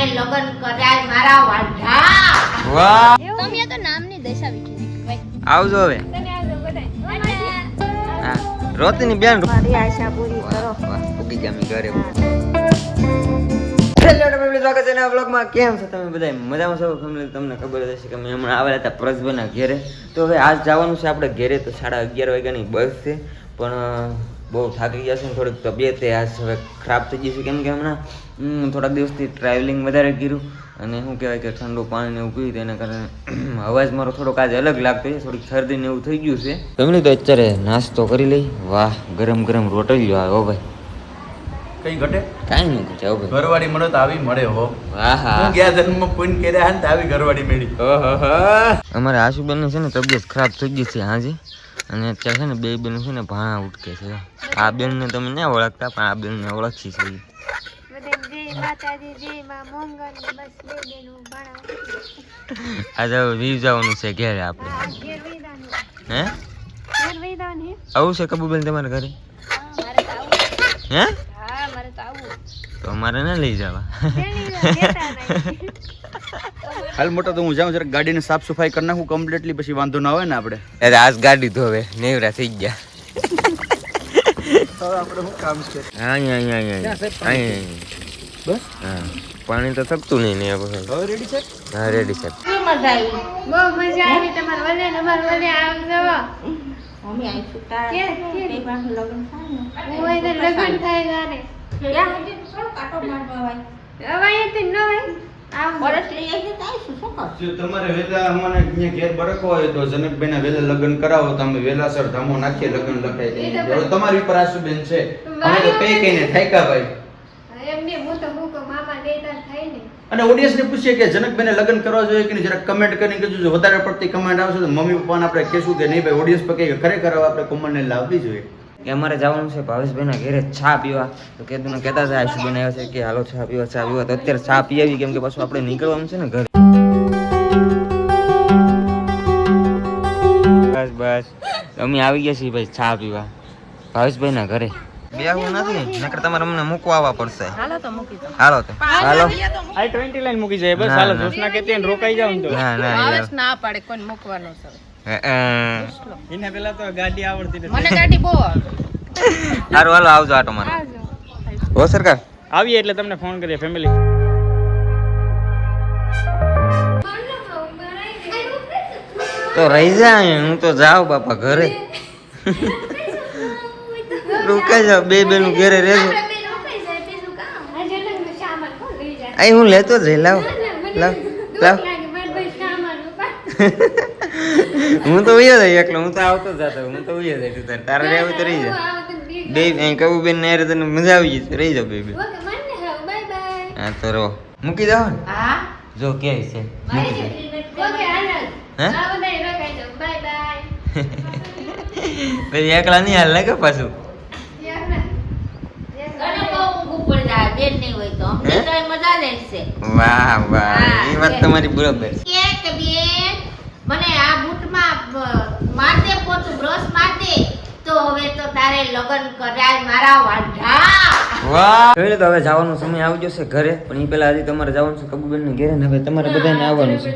તારે લગન કર્યા મારા વાઢા. વાહ. તમે તો નામની દશા વિખી આવજો હવે. તને આવજો બધાય. હા. રોતીની બેન મારી આશા પૂરી કરો. ઉગી જામી ઘરે હેલો ફેમિલી સ્વાગત છે નવા બ્લોગમાં કેમ છો તમે બધા મજામાં છો? ફેમિલી તમને ખબર હશે કે અમે હમણાં આવેલા હતા પરસભાઈના ઘેરે. તો હવે આજ જવાનું છે આપણે ઘેરે. તો સાડા અગિયાર વાગ્યાની બસ છે. પણ બહુ થાકી ગયા છે ને થોડીક તબિયત. આજ હવે ખરાબ થઈ ગઈ છે. કેમ કે હમણાં હમ, થોડાક દિવસથી ટ્રાવેલિંગ વધારે કર્યું અને શું કહેવાય કે ઠંડુ પાણી ને એવું પીયું તેના કારણે અવાજ મારો થોડોક આજે અલગ લાગતો છે થોડીક શરદી ને એવું થઈ ગયું છે. જમણી તો અત્યારે નાસ્તો કરી લઈ. વાહ ગરમ ગરમ રોટલીઓ આવે હો ભાઈ. કઈ ઘટે? કાંઈ નહીં ઘટે હો ભાઈ. ઘરવાળી મળે તો આવી મળે હો. વાહ હા. ગયા જન્મ પૂન કર્યા ને આવી ઘરવાળી મળી. અમારે આશુબેન છે ને તબિયત ખરાબ થઈ ગઈ છે હાજી. અને અત્યારે છે ને બે બેન છે ને ભાણા ઉટકે છે. આ બેન ને તમે ના ઓળખતા? પણ આ બેન ને ઓળખી છે. ભાણા આજે વીવ જવાનું છે ઘેરે આપણે. આ હે? આવું છે કબૂબેન તમારા ઘરે? મારે તો આવું હે? તો અમારે ના લઈ જવા. હાલ મોટા તો હું જાઉં જરાક ગાડીની સાફ સફાઈ કરી નાખું કમ્પ્લીટલી પછી વાંધો ના આવે ને આપણે. અરે આજ ગાડી ધોવે નેવરા થઈ ગયા. તો આપણે શું કામ છે? હા અહીંયા અહીંયા અહીંયા અહીંયા. બસ? હા. પાણી તો થકતું નહીં ને હવે હવે રેડી છે? હા રેડી છે. મજા આવી. બહુ મજા આવી. તમારે વલે ને વલે આવ જવા. મમ્મી આવીશું તારા કે કે? બે લગન થાય ને? ઓય લગન થાય. ગાને ક્યાં થોડો કાંટો મારવા હોય. તે ન હોય. તમારે વેલા અમને અહીંયા ઘેર બરકો હોય તો જનકભાઈના વેલા લગ્ન કરાવો. તો અમે વેલાસર ધામો નાખીએ લગ્ન લખાય તમારી ઉપર આશુબેન છે. અમે તો કઈ કઈને થાક્યા ભાઈ એમને હું તો હું કહું મામા દેતા થાય ને અને ઓડિયન્સને પૂછીએ કે જનકભાઈને લગ્ન કરવા જોઈએ કે નહીં જરા કમેન્ટ કરીને કહેજો. જો વધારે પડતી કમેન્ટ આવશે તો મમ્મી પપ્પાને આપણે કહેશું કે નહીં ભાઈ ઓડિયન્સ પર કહીએ ખરેખર આપણે કમેન્ટને લાવવી જોઈએ. કે અમારે જવાનું છે ભાવેશભાઈના ઘરે ચા પીવા. તો કે ને કહેતા હતા આશુબેન બનાવ્યા છે કે હાલો ચા પીવા ચા પીવા. તો અત્યારે ચા પી આવી કેમ કે પાછું આપણે નીકળવાનું છે ને ઘરે. બસ બસ. અમે આવી ગયા છીએ ભાઈ ચા પીવા. ભાવેશભાઈના ઘરે. બેહવું નથી? નકર તમારે અમને મૂકવા આવવા પડશે. હાલો તો મૂકી હાલો તો. હાલો. આ 20 લાઈન મૂકી જાય બસ હાલો. જોશના ને રોકાઈ જાવ ને તો. ના ના યાર. ના પાડે કોઈ મૂકવાનો છે હે, હે. પેલા તો ગાડી આવડતી નથી. મને ગાડી બહુ આવે હારું હાલો આવજો આટો મારો. હો સરકાર. આવીએ એટલે તમને ફોન કરીએ ફેમિલી તો રહી જાય હું તો જાઉં બાપા ઘરે. રોકાઈ જાવ બે બેનું ઘરે રહેજો અહીં હું લેતો જ રહી લાવ લાવ લાવ. હું તો ઉયો જાય એકલો હું તો આવતો જ જાતો હું તો ઉયો જાય તું તારે તારે રહેવું તો રહી જા. બે અહીં કબુ બેન ને તને મજા આવી જશે રહી જાવ બે બે. હા તો રહો. મૂકી દો. ને હા? જો કે છે. મૂકી દો. હે? પછી એકલા નહીં હાલ ને કે પાછું તને બહુ ઊંઘું બેન નહીં હોય તો. અમને તો મજા જ વાહ વાહ. એ વાત તમારી બરોબર છે. કે કે બેન મને આ બૂટમાં બ- પોતું બ્રશ માર તો હવે તો તારે લગ્ન કર્યા મારા વાઢા. વાહ. જોઈ તો હવે જવાનો સમય આવી જશે ઘરે. પણ એ પેલા આજે તમારે જવાનું છે કબૂબેન ને ઘરે ને હવે તમારે બધાને આવવાનું છે.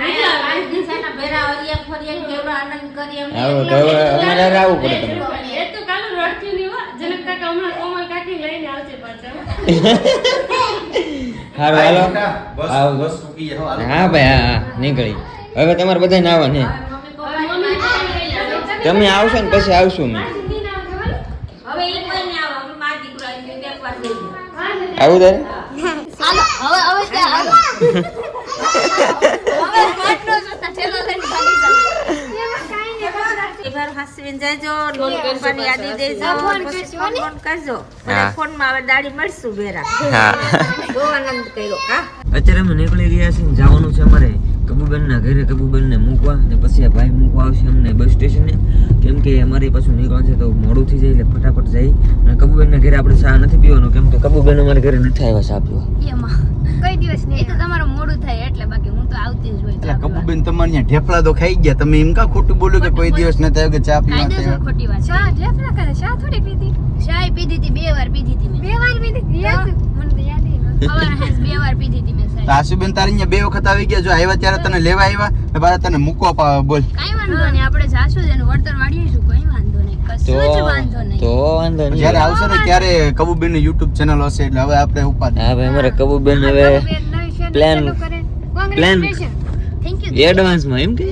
આયા પાંચ દિવસના ભેરા હરિયા ફરિયા કેવડો આનંદ કરીએ આવો તો અમારે આવવું પડે તમને હારું હાલો બસ આવો. બસ મૂકી જાઓ હાલો. હા ભાઈ હા હા નીકળી. હવે તમારે હે મમ્મી પપ્પા તમે આવશો ને પછી આવશું નહીં આવે તારે? હાલો હવે હવે હાલો. હવે માટલો જોતા ઠેલો લઈને ભાગી જાવ એમાં કાઈ નહીં હસબન્ડ બાર જાજો, લોન કરવાની યાદી દેજો, ફોન કરજો ફોન ફોનમાં હવે દાડી મળશું ભેરા. હા. બહુ આનંદ કર્યો, હા? અત્યારે અમે નીકળી ગયા છીએ જવાનું છે અમારે કબૂબેન ના ઘરે. કબૂબેન ને મૂકવા ને પછી આ ભાઈ મૂકવા આવશે અમને બસ સ્ટેશને. કેમ કે અમારી પાછું નીકળવાનું છે તો મોડું થઈ જાય એટલે ફટાફટ જઈ. અને કબૂબેન ના ઘરે આપણે ચા નથી પીવાનું. કેમ કે કબૂબેન અમારે ઘરે નથી આવ્યા ચા પીવા. કઈ દિવસ નહીં તો તમારું મોડું થાય એટલે બાકી હું તો આવતી જ હોય એટલે કબુબેન તમારે ત્યાં ઢેફળા તો ખાઈ ગયા. તમે એમ કા ખોટું બોલ્યું કે કોઈ દિવસ નથી થયો કે ચા પીવા ખોટી વાત ચા ઢેફળા કરે? ચા થોડી પીધી? ચા પીધી હતી બે વાર પીધી હતી બે વાર પીધી? યાદ મને તો યાદ બે વાર પીધી હતી મેં આશુબેન તારી અહીંયા બે વખત આવી ગયા. જો આવ્યા ત્યારે તને લેવા આવ્યા. ને પાછા તને મૂકવા પા- બોલ. કઈ વાંધો નહીં આપણે જાશું જ એનું વળતર વાળીશું કઈ વાંધો તો તો વાંધો નહીં. જ્યારે આવશે ને ત્યારે કબુબેનની યુટ્યુબ ચેનલ હશે એટલે હવે આપણે ઉપાધિ. હા ભાઈ અમારે કબૂબેન હવે પ્લાન યુ એડવાન્સમાં એમ કે?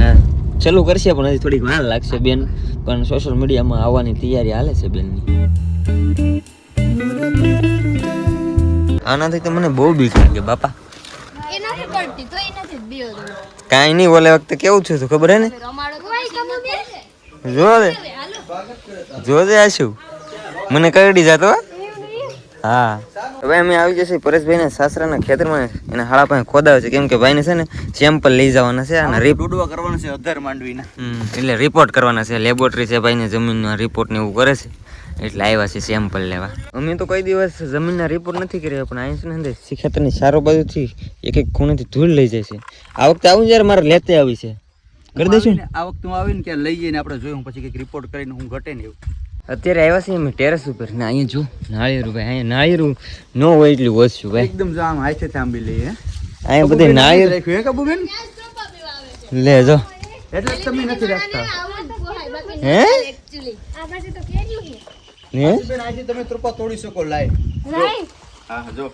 હા. ચાલુ કરશે પણ હજી થોડીક વાર લાગશે બેન. પણ સોશિયલ મીડિયામાં આવવાની તૈયારી હાલે છે બેનની. આનાથી તો મને બહુ બીક લાગે બાપા. એ નથી પડતી તો એ નથી બીઓ તો કાંઈ નહીં ઓલે વખતે કેવું થયું હતું ખબર હે ન? પડે. જો દે જો દે આશુ. મને કરડી જાતો હો. હા. હવે અમે આવી જશે પરેશભાઈના સાસરાના ખેતરમાં એના હાળા પાસે ખોદાવે છે. કેમ કે ભાઈને છે ને સેમ્પલ લઈ જવાના છે અને રિપ ડૂડવા કરવાનું છે અધર માંડવીના. એટલે રિપોર્ટ કરવાના છે. લેબોરેટરી છે ભાઈને જમીનના રિપોર્ટ ને એવું કરે છે. એટલે આવ્યા છે સેમ્પલ લેવા. અમે તો કોઈ દિવસ જમીનના રિપોર્ટ નથી કર્યા પણ અહીં છે ને ખેતરની ચારો બાજુથી એક એક ખૂણેથી ધૂળ લઈ જાય છે. આ વખતે આવું જ્યારે મારે લેતે આવી છે. કરી દેશું ને? આ વખતે હું આવીને ક્યાં લઈ જઈને આપણે જોયું પછી કંઈક રિપોર્ટ કરીને હું ઘટે ને એવું. અત્યારે આવ્યા છીએ અમે ટેરેસ ઉપર. ને અહીંયા જો નાળિયેરું ભાઈ અહીંયા નાળિયેરું ન હોય એટલું ઓછું ભાઈ. એકદમ જો આમ હાથે થાંભી લઈએ હે? અહીંયા બધે નાળિયેર રાખ્યું હે કબુબેન લે જો. એટલે તમે નથી રાખતા. હે? આ બાજુ તો કેટલું છે? હે? બેન આજે તમે તૃપા તોડી શકો લાઈવ. હા જો.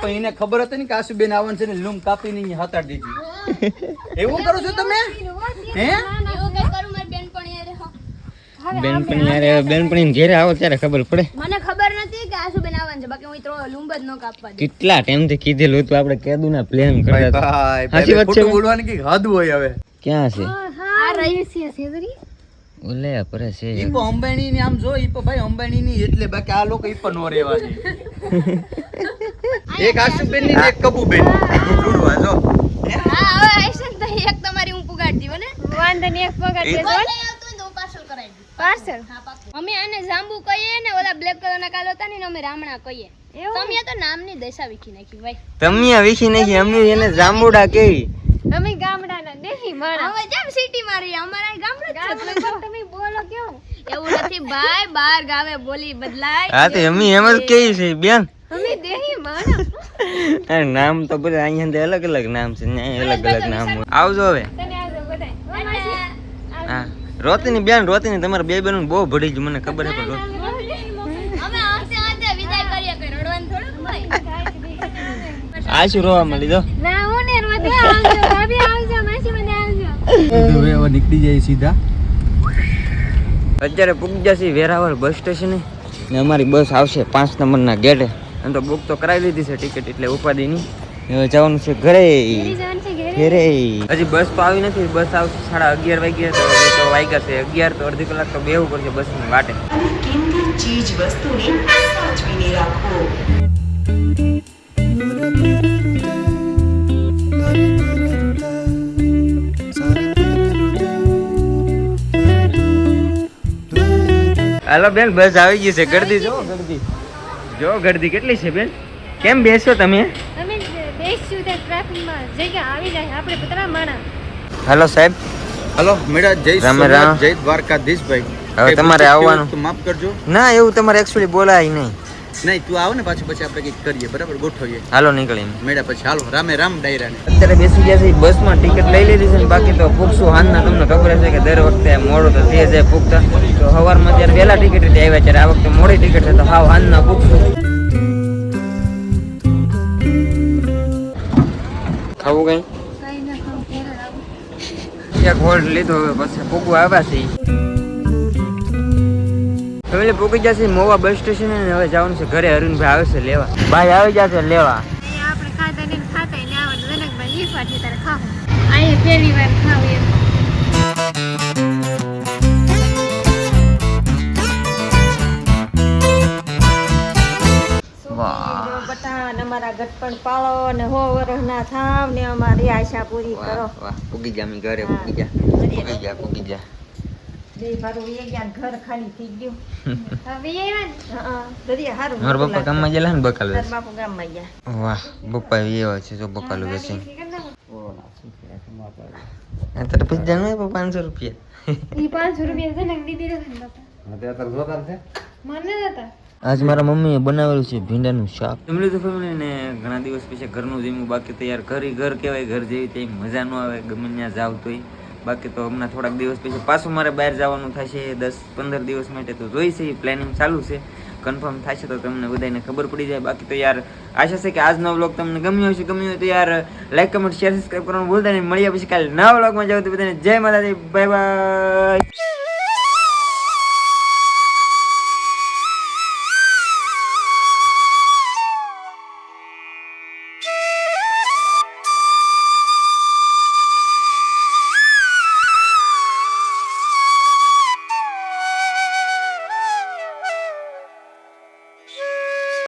પણ એને ખબર હતી ને કે આશુબેન આવવાનું છે ને લૂમ કાપીને અહીંયા હતાડી દીધી. એવું કરો છો તમે? હે. એવું કઈ કરું મારી બેનપણી હારે, હો. બેનપણી યારે બેનપણી ઘેરે આવો ત્યારે ખબર પડે. મને ખબર નથી કે આશુબેન આવવાનું છે બાકી હું ઈ ત્રણ જ ન કાપવા દઉં. કેટલા ટાઈમથી કીધેલું હતું આપણે કેદુના પ્લાન કરતા. હતા સાચી વાત છે બોલવાની કઈ હદ હોય હવે. ક્યાં છે? રહી ઓલે પરે છે. ઈપો અંબાણી ની આમ જો ઈપો ભાઈ અંબાણી ની એટલે બાકી આ લોકો ઈપો નો રેવા છે એક આશુબેનની ને એક કબુબેન. જોડવા જો. હા હવે આઈશ તો એક તમારી હું પુગાડી દીવો ને. વાંધો નહીં, એક પગાર દેજો. લઈ આવતો ને હું પાર્સલ. અમે આને જાંબુ કહીએ ને ઓલા બ્લેક કલર ના કાલો હતા ને અમે રામણા કહીએ. એવું? તમે તો નામની દશા વિખી નાખી ભાઈ. તમે વિખી નાખી અમે એને જાંબુડા કેવી? અમે ગામડાના દેહી હવે જેમ સિટી માં અમારા અહીં જ છે. તમે બોલો કેવું? એવું નથી ભાઈ બાર ગાવે બોલી બદલાય હા તો અમે એમ જ કેવી છે બેન અમે દેહી માણસ. નામ તો બધા અહીંયા અલગ અલગ નામ છે અલગ અલગ નામ આવજો હવે તને આવજો બધાય. હા રોતીની બેન રોતીની તમારા બે બેન બહુ ભળી ગયું મને ખબર છે પણ રોત- અમે આંતે આંતે વિદાય કરીએ કઈ રડવાનું થોડુંક ભાઈ આ શું રોવા મળી દો ના હું ને રોતી આવજો ભાભી આવજો હવે નીકળી જાય સીધા. અત્યારે પૂગી જશે વેરાવળ બસ સ્ટેશને. ને અમારી બસ આવશે પાંચ નંબરના ગેટે. એમ તો બુક તો કરાવી લીધી છે ટિકિટ એટલે ઉપાધિની હવે જવાનું છે ઘરે. જવાનું ઘરે. ઘરે. હજી બસ તો આવી નથી બસ આવશે સાડા અગિયાર વાગ્યા તો હવે તો વાગ્યા છે. અગિયાર તો અડધી કલાક તો બેવું પડશે બસની વાટે. કિંમતી ચીજ વસ્તુની સાચવીને રાખો. હાલો બેન બસ આવી ગઈ છે. ગરદી જો ગરદી. જો ગરદી કેટલી છે બેન? કેમ બેસો તમે? અમે બેસ્યું ત્યાં ટ્રાફિકમાં. જગ્યા આવી જાય આપણે પતરા માણા. હાલો સાહેબ. હલો મેડા જય રામ રામ. જય દ્વારકાધીશ ભાઈ હવે તમારે આવવાનું. માફ કરજો. ના એવું તમારે એક્ચ્યુઅલી બોલાય નહીં. નહીં તું આવો ને પાછું પછી આપણે કંઈક કરીએ બરાબર? ગોઠવીએ. હાલો નીકળીને મેડા પછી હાલો રામે રામ ડાયરાને. અત્યારે બેસી ગયા છે બસમાં ટિકિટ લઈ લીધી છે ને બાકી તો પૂગશું હાલના તમને ખબર છે કે દર વખતે મોડું તો થઈ જાય પૂગતા. તો સવારમાં જ્યારે વહેલા ટિકિટ રીતે આવ્યા ત્યારે આ વખતે મોડી ટિકિટ છે તો હાવ હાલના પૂગશું ખાવું કઈ? કઈ ના ખાવ ઘેરે આવું. એક હોલ્ડ લીધો હવે પછી પૂગવા આવ્યા છે ફેમિલી પૂગી જશે મોવા બસ સ્ટેશન અને હવે જવાનું છે. ઘરે અરુણભાઈ આવે છે લેવા. ભાઈ આવી જશે લેવા. આપણે ખાતા ને ખાતા ને આવવાનું જનકભાઈ લીફા છે તારે ખાવું. અહીંયા પહેલી વાર ખાવ એમ. વાહ. બટા ને અમારા ગટપણ પાળો અને હો વરસના થાવ ને અમારી આશા પૂરી કરો. વાહ. વાહ પૂગી જા મી ઘરે પૂગી જા. પૂગી જા પૂગી જા. પાંચસો રૂપિયા? આજ મારા મમ્મીએ બનાવેલું છે ભીંડાનું શાક. ફેમિલી તો ફેમિલી ને ઘણા દિવસ પછી ઘરનું જમ્યું બાકી તૈયાર કરી ઘર કહેવાય ઘર જેવી તે મજા ન આવે ગમે ત્યાં જાવ તોય. બાકી તો હમણાં થોડાક દિવસ પછી પાછું મારે બહાર જવાનું થશે, દસ પંદર દિવસ માટે તો જોઈશે પ્લાનિંગ ચાલુ છે. કન્ફર્મ થશે તો તમને બધાને ખબર પડી જાય. બાકી તો યાર, આશા છે કે આજનો વ્લોગ તમને ગમ્યો હશે, ગમ્યો હોય તો યાર લાઈક કમેન્ટ શેર સબસ્ક્રાઈબ કરવાનું ભૂલતા નહીં. મળ્યા પછી કાલે નવા વ્લોગમાં જાવ તો બધાને જય માતાજી. Bye bye